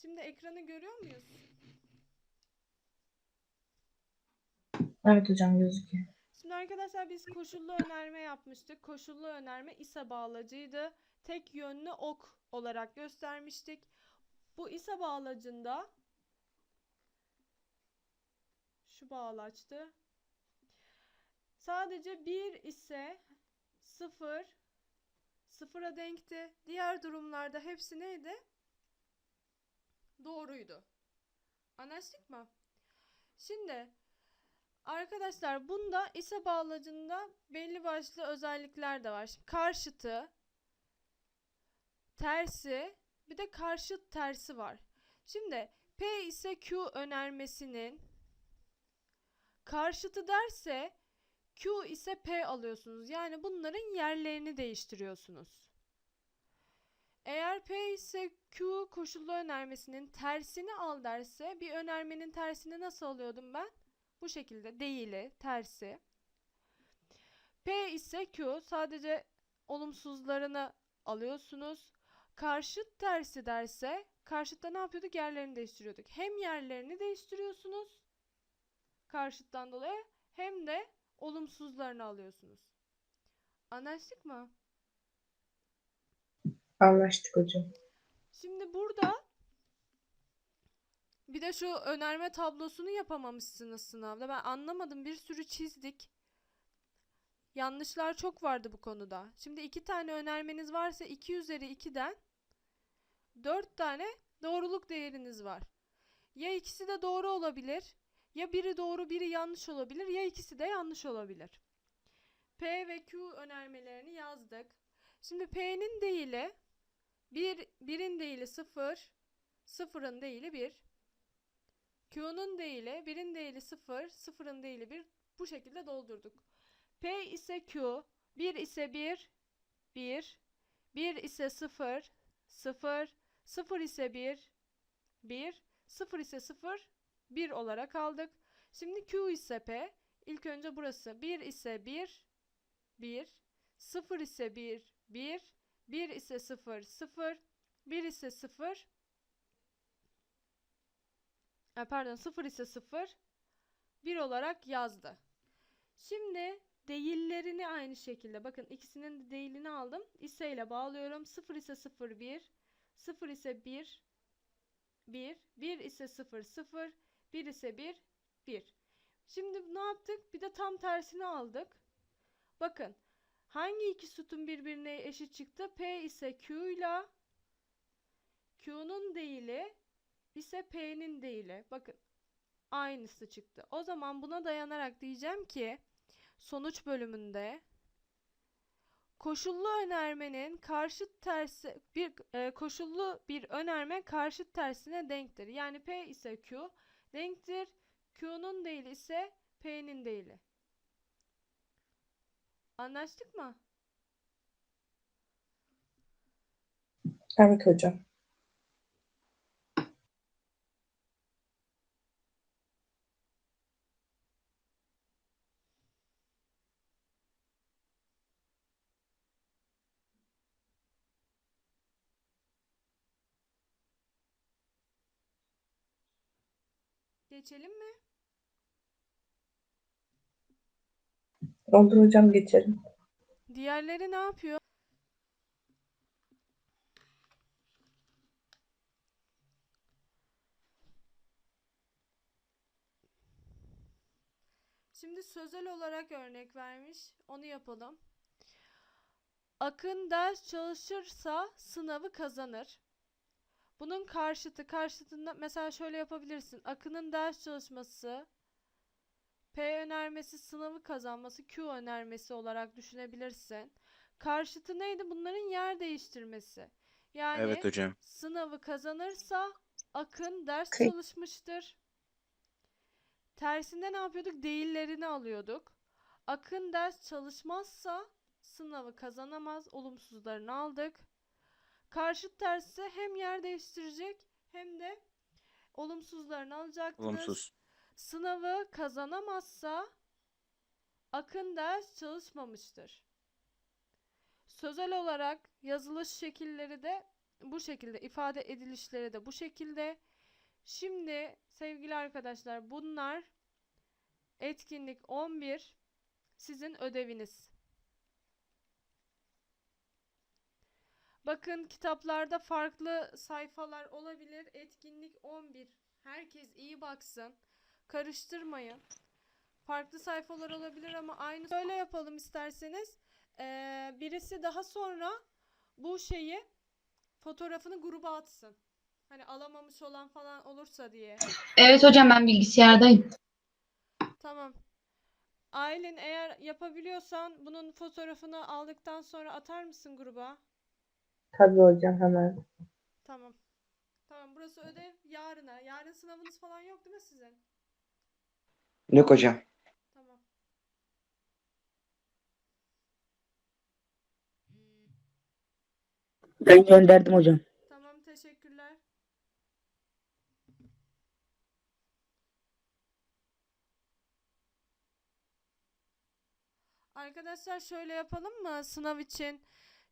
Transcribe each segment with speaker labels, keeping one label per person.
Speaker 1: Şimdi ekranı görüyor muyuz?
Speaker 2: Evet hocam gözüküyor.
Speaker 1: Şimdi arkadaşlar biz koşullu önerme yapmıştık. Koşullu önerme ise bağlacıydı. Tek yönlü ok olarak göstermiştik. Bu ise bağlacında şu bağlaçtı. Sadece 1 ise 0 sıfıra denkti. Diğer durumlarda hepsi neydi? Doğruydu. Anlaştık mı? Şimdi Arkadaşlar bunda ise bağlacında belli başlı özellikler de var. Şimdi karşıtı, tersi, bir de karşıt tersi var. Şimdi P ise Q önermesinin karşıtı derse Q ise P alıyorsunuz. Yani bunların yerlerini değiştiriyorsunuz. Eğer P ise Q koşullu önermesinin tersini al derse bir önermenin tersini nasıl alıyordum ben? Bu şekilde değili, tersi. P ise Q sadece olumsuzlarını alıyorsunuz. Karşıt tersi derse karşıtta ne yapıyorduk? Yerlerini değiştiriyorduk. Hem yerlerini değiştiriyorsunuz karşıttan dolayı hem de olumsuzlarını alıyorsunuz. Anlaştık mı?
Speaker 2: Anlaştık hocam.
Speaker 1: Şimdi burada bir de şu önerme tablosunu yapamamışsınız sınavda. Ben anlamadım. Bir sürü çizdik. Yanlışlar çok vardı bu konuda. Şimdi iki tane önermeniz varsa 2 üzeri 2'den 4 tane doğruluk değeriniz var. Ya ikisi de doğru olabilir, ya biri doğru biri yanlış olabilir, ya ikisi de yanlış olabilir. P ve Q önermelerini yazdık. Şimdi P'nin değili 1, 1'in değili 0, 0'ın değili 1. Q'nun değili, 1'in değili 0, 0'ın değili 1. Bu şekilde doldurduk. P ise Q, 1 ise 1, 1, 1 ise 0, 0, 0 ise 1, 1, 0 ise 0, 1 olarak aldık. Şimdi Q ise P, ilk önce burası 1 ise 1, 1, 0 ise 1, 1, 1 ise 0, 0, 1 ise 0, e, pardon 0 ise 0 1 olarak yazdı. Şimdi değillerini aynı şekilde bakın ikisinin de değilini aldım. ise ile bağlıyorum. 0 ise 0 1 0 ise 1 1 1 ise 0 0 1 ise 1 1. Şimdi ne yaptık? Bir de tam tersini aldık. Bakın hangi iki sütun birbirine eşit çıktı? P ise Q ile Q'nun değili ise P'nin değili. Bakın aynısı çıktı. O zaman buna dayanarak diyeceğim ki sonuç bölümünde koşullu önermenin karşıt tersi bir e, koşullu bir önerme karşıt tersine denktir. Yani P ise Q denktir. Q'nun değili ise P'nin değili. Anlaştık mı?
Speaker 2: Evet hocam.
Speaker 1: Geçelim mi?
Speaker 2: Olur hocam geçelim.
Speaker 1: Diğerleri ne yapıyor? Şimdi sözel olarak örnek vermiş. Onu yapalım. Akın ders çalışırsa sınavı kazanır. Bunun karşıtı karşıtında mesela şöyle yapabilirsin. Akın'ın ders çalışması P önermesi sınavı kazanması Q önermesi olarak düşünebilirsin. Karşıtı neydi? Bunların yer değiştirmesi. Yani
Speaker 3: Evet hocam.
Speaker 1: sınavı kazanırsa Akın ders
Speaker 2: Kı-
Speaker 1: çalışmıştır. Tersinde ne yapıyorduk? Değillerini alıyorduk. Akın ders çalışmazsa sınavı kazanamaz. Olumsuzlarını aldık. Karşıt tersi hem yer değiştirecek hem de olumsuzlarını alacaktınız.
Speaker 3: Olumsuz.
Speaker 1: Sınavı kazanamazsa Akın ders çalışmamıştır. Sözel olarak yazılış şekilleri de bu şekilde ifade edilişleri de bu şekilde. Şimdi sevgili arkadaşlar bunlar etkinlik 11 sizin ödeviniz. Bakın kitaplarda farklı sayfalar olabilir. Etkinlik 11. Herkes iyi baksın. Karıştırmayın. Farklı sayfalar olabilir ama aynı. Şöyle yapalım isterseniz. Ee, birisi daha sonra bu şeyi fotoğrafını gruba atsın. Hani alamamış olan falan olursa diye.
Speaker 3: Evet hocam ben bilgisayardayım.
Speaker 1: Tamam. Aylin eğer yapabiliyorsan bunun fotoğrafını aldıktan sonra atar mısın gruba?
Speaker 2: Tabii hocam hemen.
Speaker 1: Tamam. Tamam burası ödev yarına. Yarın sınavınız falan yok değil mi sizin?
Speaker 4: Yok hocam.
Speaker 1: Tamam.
Speaker 5: Ben gönderdim hocam.
Speaker 1: Tamam teşekkürler. Arkadaşlar şöyle yapalım mı sınav için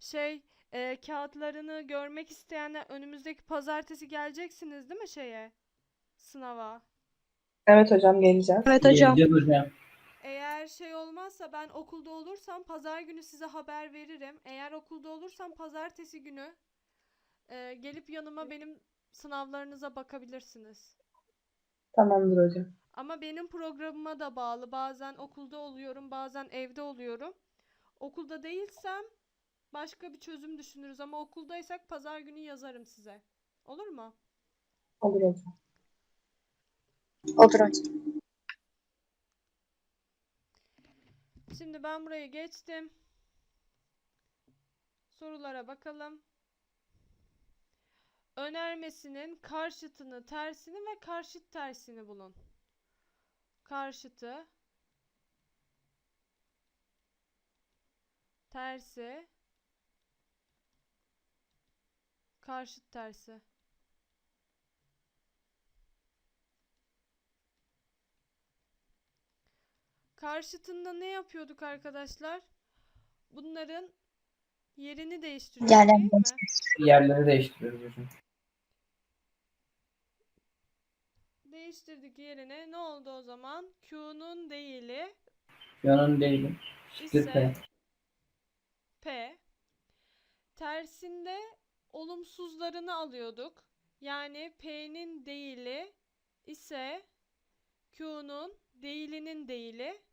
Speaker 1: şey e, kağıtlarını görmek isteyenler önümüzdeki pazartesi geleceksiniz değil mi şeye sınava?
Speaker 2: Evet hocam geleceğiz.
Speaker 5: Evet hocam.
Speaker 6: Geleceğiz hocam.
Speaker 1: Eğer şey olmazsa ben okulda olursam pazar günü size haber veririm. Eğer okulda olursam pazartesi günü e, gelip yanıma benim sınavlarınıza bakabilirsiniz.
Speaker 2: Tamamdır hocam.
Speaker 1: Ama benim programıma da bağlı. Bazen okulda oluyorum, bazen evde oluyorum. Okulda değilsem başka bir çözüm düşünürüz ama okuldaysak pazar günü yazarım size. Olur mu?
Speaker 2: Olur hocam.
Speaker 5: Hocam.
Speaker 1: Şimdi ben burayı geçtim. Sorulara bakalım. Önermesinin karşıtını, tersini ve karşıt tersini bulun. Karşıtı, tersi, karşıt tersi. Karşıtında ne yapıyorduk arkadaşlar? Bunların yerini değiştiriyorduk
Speaker 5: Yerlerini
Speaker 1: değil mi?
Speaker 6: Yerleri değiştiriyoruz hocam.
Speaker 1: Değiştirdik yerine. Ne oldu o zaman? Q'nun değili
Speaker 6: Yanın değilim.
Speaker 1: ise
Speaker 6: Şıkkı.
Speaker 1: P. Tersinde olumsuzlarını alıyorduk. Yani P'nin değili ise Q'nun değilinin değili.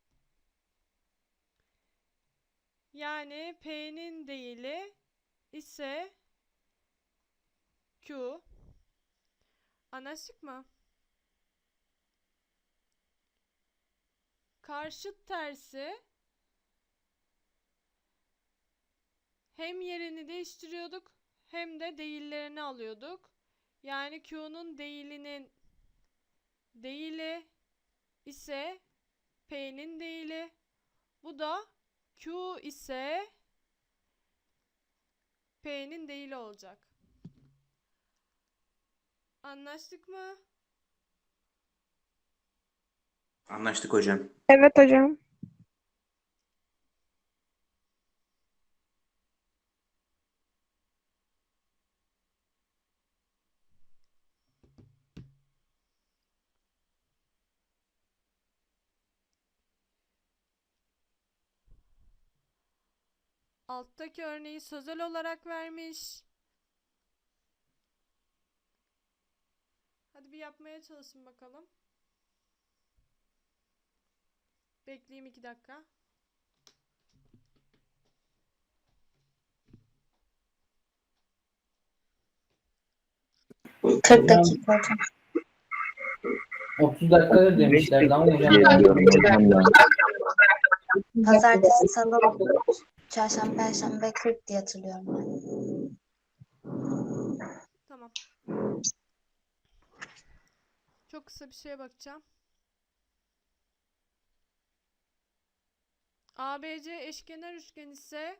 Speaker 1: Yani P'nin değili ise Q. Anlaştık mı? Karşıt tersi hem yerini değiştiriyorduk hem de değillerini alıyorduk. Yani Q'nun değilinin değili ise P'nin değili. Bu da Q ise P'nin değili olacak. Anlaştık mı?
Speaker 4: Anlaştık hocam.
Speaker 5: Evet hocam.
Speaker 1: Alttaki örneği sözel olarak vermiş. Hadi bir yapmaya çalışın bakalım. Bekleyeyim iki dakika.
Speaker 5: 40 dakika hocam.
Speaker 6: 30 dakikadır demişlerdi ama hocam.
Speaker 7: Pazartesi, salı, çarşamba, perşembe 40 diye hatırlıyorum ben.
Speaker 1: Tamam. Çok kısa bir şeye bakacağım. ABC eşkenar üçgen ise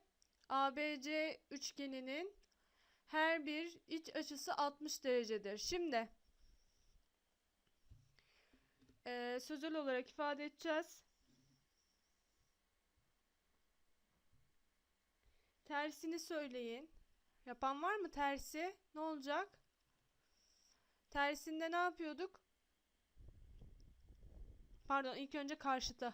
Speaker 1: ABC üçgeninin her bir iç açısı 60 derecedir. Şimdi eee sözel olarak ifade edeceğiz. Tersini söyleyin. Yapan var mı tersi? Ne olacak? Tersinde ne yapıyorduk? Pardon ilk önce karşıta.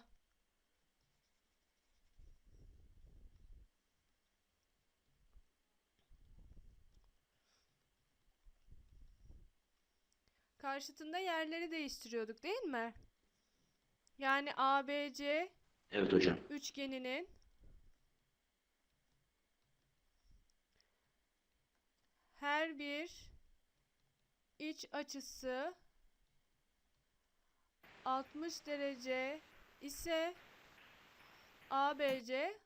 Speaker 1: Karşıtında yerleri değiştiriyorduk değil mi? Yani ABC
Speaker 4: Evet hocam.
Speaker 1: üçgeninin her bir iç açısı 60 derece ise ABC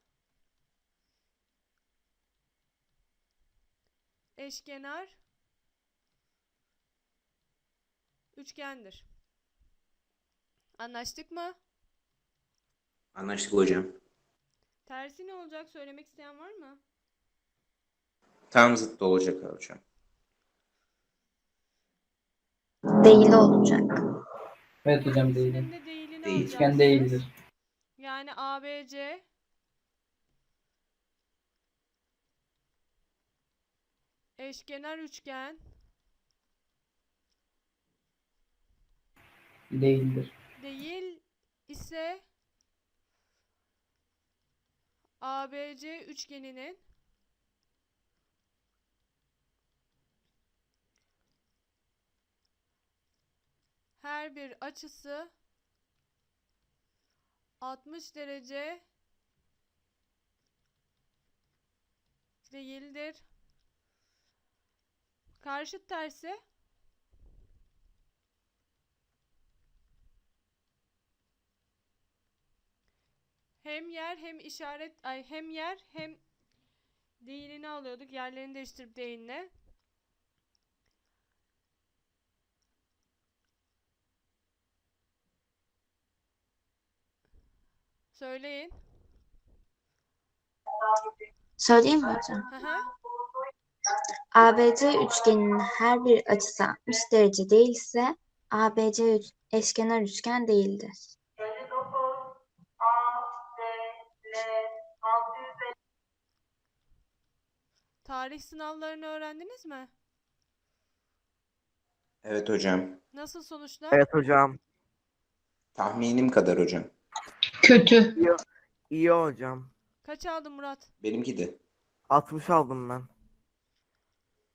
Speaker 1: eşkenar üçgendir. Anlaştık mı?
Speaker 4: Anlaştık hocam.
Speaker 1: Tersi ne olacak? Söylemek isteyen var mı?
Speaker 4: Tam zıttı olacak hocam.
Speaker 7: Değil olacak.
Speaker 6: Evet hocam
Speaker 1: değilini
Speaker 4: Değil.
Speaker 6: Üçgen
Speaker 1: alacaksınız.
Speaker 6: değildir.
Speaker 1: Yani ABC eşkenar üçgen
Speaker 6: Değildir.
Speaker 1: değil ise ABC üçgeninin her bir açısı 60 derece değildir. Karşıt tersi hem yer hem işaret ay hem yer hem değilini alıyorduk. Yerlerini değiştirip değinle. Söyleyin.
Speaker 7: Söyleyeyim mi hocam?
Speaker 1: Hı hı.
Speaker 7: ABC üçgeninin her bir açısı 60 derece değilse ABC üç- eşkenar üçgen değildir.
Speaker 1: Tarih sınavlarını öğrendiniz mi?
Speaker 4: Evet hocam.
Speaker 1: Nasıl sonuçlar?
Speaker 8: Evet hocam.
Speaker 4: Tahminim kadar hocam.
Speaker 3: Kötü.
Speaker 8: İyi hocam.
Speaker 1: Kaç aldın Murat?
Speaker 4: Benimki de.
Speaker 8: 60 aldım ben.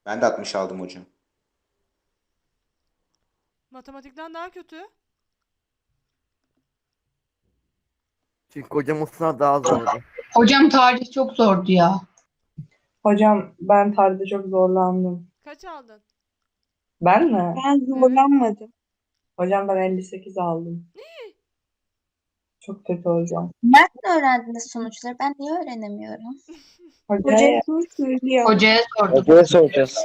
Speaker 4: Ben de 60 aldım hocam.
Speaker 1: Matematikten daha kötü.
Speaker 8: Çünkü hocam o sınav daha zordu.
Speaker 3: Hocam tarih çok zordu ya.
Speaker 2: Hocam ben tarihte çok zorlandım.
Speaker 1: Kaç aldın?
Speaker 2: Ben mi?
Speaker 5: Ben zorlanmadım.
Speaker 2: Hocam ben 58 aldım. Çok kötü hocam.
Speaker 7: Nereden öğrendiniz sonuçları? Ben niye öğrenemiyorum?
Speaker 2: Hocaya
Speaker 5: söylüyor.
Speaker 3: Hocaya sordum.
Speaker 4: Hocaya soracağız.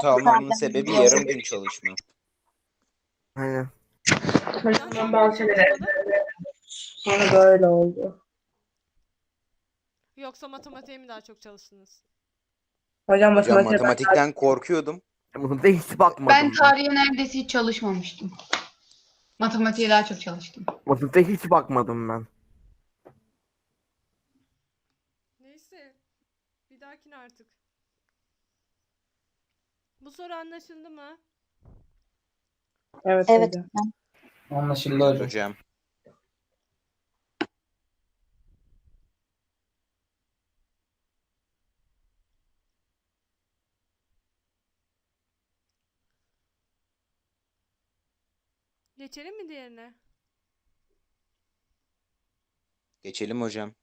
Speaker 4: Tamamının sebebi yarım gün çalışma.
Speaker 8: Aynen.
Speaker 2: hocam bazı
Speaker 1: çalışmadım.
Speaker 2: sonra böyle oldu.
Speaker 1: Yoksa matematiğe mi daha çok çalıştınız?
Speaker 2: Hocam
Speaker 4: Hocam matematikten korkuyordum.
Speaker 8: Bunu da hiç bakmadım.
Speaker 3: Ben tarihe neredeyse hiç çalışmamıştım. Matematiğe daha çok çalıştım.
Speaker 8: Matematiğe hiç bakmadım ben.
Speaker 1: Neyse. Bir dahakine artık. Bu soru anlaşıldı mı?
Speaker 2: Evet,
Speaker 7: Evet.
Speaker 6: Anlaşıldı hocam.
Speaker 4: Hocam.
Speaker 1: Geçelim mi diğerine?
Speaker 4: Geçelim hocam.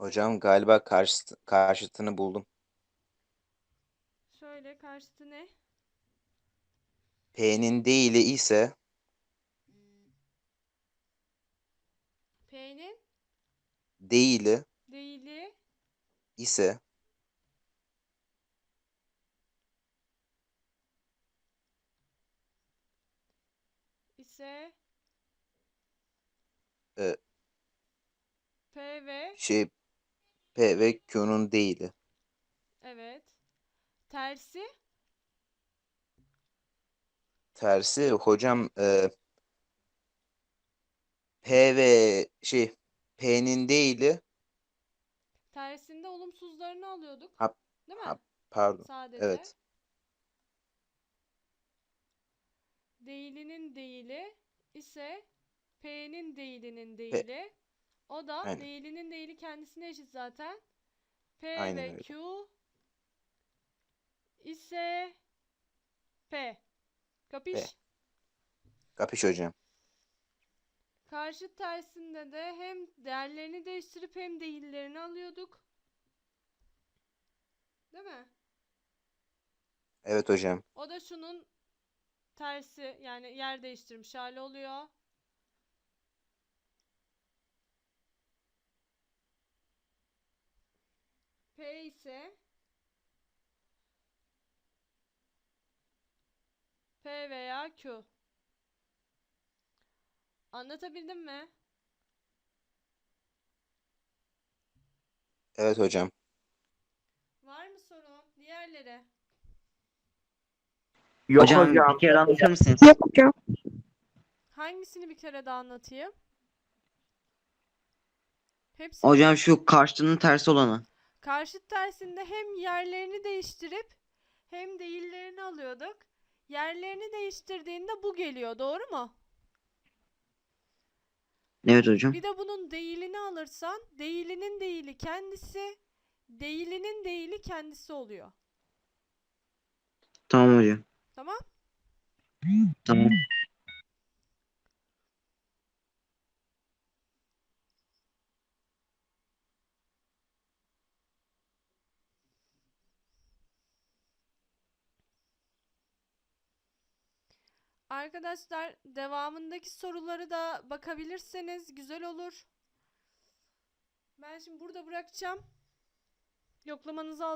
Speaker 4: Hocam galiba karşıt, karşıtını buldum.
Speaker 1: Şöyle karşıtı ne?
Speaker 4: P'nin değili ise değili
Speaker 1: Değili
Speaker 4: ise
Speaker 1: ise
Speaker 4: e,
Speaker 1: P ve
Speaker 4: şey P ve Q'nun değili.
Speaker 1: evet. Tersi
Speaker 4: Tersi hocam e, P ve şey P'nin değili
Speaker 1: tersinde olumsuzlarını alıyorduk.
Speaker 4: Ha-
Speaker 1: Değil mi?
Speaker 4: ha, pardon.
Speaker 1: Sadece.
Speaker 4: Evet.
Speaker 1: Değilinin değili ise P'nin değilinin değili. O da
Speaker 4: Aynen.
Speaker 1: değilinin değili kendisine eşit zaten. P
Speaker 4: Aynen
Speaker 1: ve
Speaker 4: öyle.
Speaker 1: Q ise P. Kapış?
Speaker 4: P. Kapış hocam.
Speaker 1: Karşıt tersinde de hem değerlerini değiştirip hem değillerini alıyorduk. Değil mi?
Speaker 4: Evet hocam.
Speaker 1: O da şunun tersi yani yer değiştirmiş hali oluyor. P ise P veya Q. Anlatabildim mi?
Speaker 4: Evet hocam.
Speaker 1: Var mı soru? Diğerleri.
Speaker 8: Yok
Speaker 9: hocam,
Speaker 8: hocam.
Speaker 9: bir kere anlatır mısınız?
Speaker 5: Yok hocam.
Speaker 1: Hangisini bir kere daha anlatayım? Hepsi
Speaker 9: Hocam şu karşının tersi olanı.
Speaker 1: Karşıt tersinde hem yerlerini değiştirip hem değillerini alıyorduk. Yerlerini değiştirdiğinde bu geliyor, doğru mu?
Speaker 9: Evet hocam.
Speaker 1: Bir de bunun değilini alırsan, değilinin değili kendisi, değilinin değili kendisi oluyor.
Speaker 9: Tamam hocam.
Speaker 1: Tamam?
Speaker 9: Tamam.
Speaker 1: Arkadaşlar devamındaki soruları da bakabilirseniz güzel olur. Ben şimdi burada bırakacağım. Yoklamanızı al.